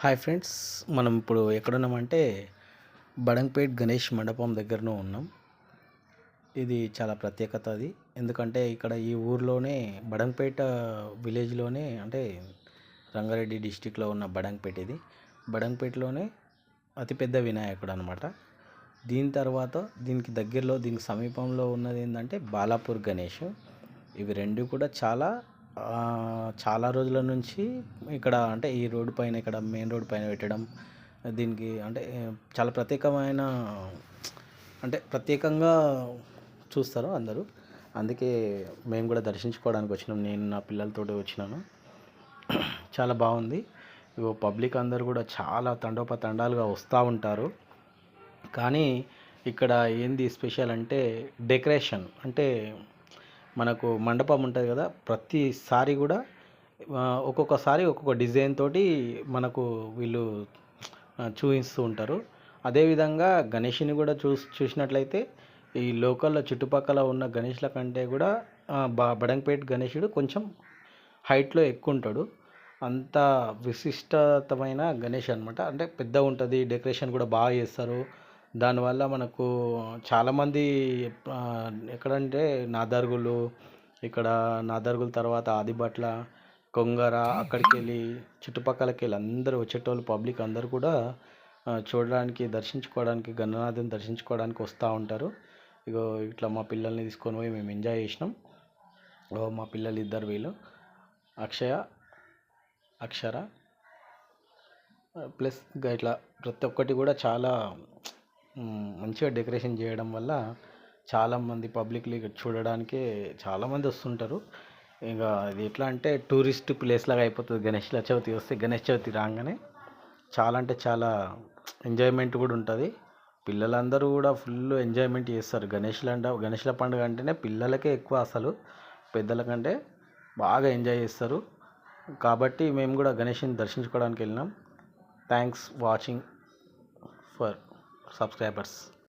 Hi friends మనం ఇప్పుడు ఎక్కడున్నామంటే బడంపేట్ గణేష్ మండపం దగ్గరనే ఉన్నాం. ఇది చాలా ప్రత్యేకత అది. ఎందుకంటే ఇక్కడ ఈ ఊర్లోనే బడంపేట విలేజ్లోనే అంటే రంగారెడ్డి డిస్టిక్లో ఉన్న బడంపేట ఇది. బడంపేటలోనే అతిపెద్ద వినాయకుడు అనమాట దీని తర్వాత దీనికి దగ్గరలో దీనికి సమీపంలో ఉన్నది ఏంటంటే బాలాపూర్ గణేష్. ఇవి రెండు కూడా చాలా చాలా రోజుల నుంచి ఇక్కడ అంటే ఈ రోడ్డు పైన ఇక్కడ మెయిన్ రోడ్ పైన పెట్టడం దీనికి అంటే చాలా ప్రత్యేకమైన అంటే ప్రత్యేకంగా చూస్తారు అందరూ. అందుకే మేము కూడా దర్శించుకోవడానికి వచ్చినాం. నేను నా పిల్లలతోటి వచ్చినాను. చాలా బాగుంది. ఇగో పబ్లిక్ అందరు కూడా చాలా తండోపతండాలుగా వస్తూ ఉంటారు. కానీ ఇక్కడ ఏంది స్పెషల్ అంటే డెకరేషన్. అంటే మనకు మండపం ఉంటుంది కదా ప్రతిసారి కూడా ఒక్కొక్కసారి ఒక్కొక్క డిజైన్ తోటి మనకు వీళ్ళు చూపిస్తూ ఉంటారు. అదేవిధంగా గణేష్ని కూడా చూ చూసినట్లయితే ఈ లోకల్లో చుట్టుపక్కల ఉన్న గణేష్ల కంటే కూడా బా బడంపేట్ గణేషుడు కొంచెం హైట్లో ఎక్కువ ఉంటాడు అంత విశిష్టతమైన గణేష్ అనమాట అంటే పెద్ద ఉంటుంది డెకరేషన్ కూడా బాగా చేస్తారు. దానివల్ల మనకు చాలామంది ఎక్కడంటే నాదర్గులు ఇక్కడ నాదర్గుల తర్వాత ఆదిబట్ల కొంగర అక్కడికి వెళ్ళి చుట్టుపక్కలకి వెళ్ళి అందరూ వచ్చేటోళ్ళు పబ్లిక్ అందరూ కూడా చూడడానికి దర్శించుకోవడానికి గణనాథుని దర్శించుకోవడానికి వస్తూ ఉంటారు. ఇగో ఇట్లా మా పిల్లల్ని తీసుకొని పోయి మేము ఎంజాయ్ చేసినాం. ఓ మా పిల్లలు ఇద్దరు వీళ్ళు. అక్షయ అక్షర ప్లస్ ఇట్లా ప్రతి ఒక్కటి కూడా చాలా మంచిగా డెకరేషన్ చేయడం వల్ల చాలామంది పబ్లిక్లీ చూడడానికే చాలామంది వస్తుంటారు. ఇంకా ఇది ఎట్లా అంటే టూరిస్ట్ ప్లేస్ లాగా అయిపోతుంది. గణేష్ చవితి వస్తే గణేష్ చవితి రాగానే చాలా అంటే చాలా ఎంజాయ్మెంట్ కూడా ఉంటుంది. పిల్లలందరూ కూడా ఫుల్ ఎంజాయ్మెంట్ చేస్తారు. గణేష్ల గణేష్ల పండుగ అంటేనే పిల్లలకే ఎక్కువ అసలు. పెద్దల కంటే బాగా ఎంజాయ్ చేస్తారు. కాబట్టి మేము కూడా గణేష్ని దర్శించుకోవడానికి వెళ్ళినాం. Thanks watching for subscribers.